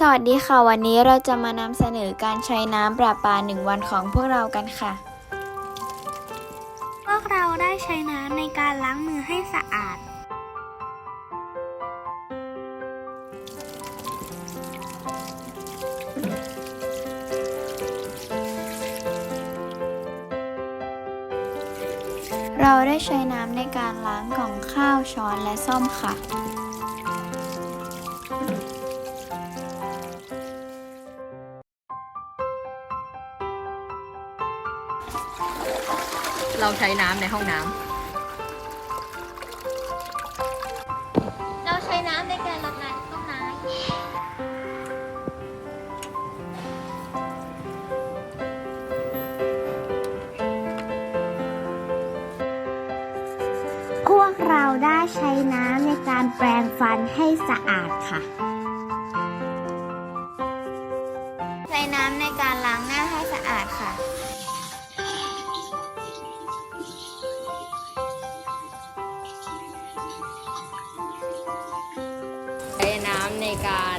สวัสดีค่ะ วันนี้เราจะมานำเสนอการใช้น้ำประปาหนึ่งวันของพวกเรากันค่ะ พวกเราได้ใช้น้ำในการล้างมือให้สะอาด เราได้ใช้น้ำในการล้างกล่องข้าวช้อนและซ่อมค่ะ เราใช้น้ำในห้องน้เราใช้น้ำในการรดน้ำต้นไม้พวกเราได้ใช้น้ำในการแปรงฟันให้สะอาดค่ะ ใช้น้ำในการล้างหน้าให้สะอา ในการ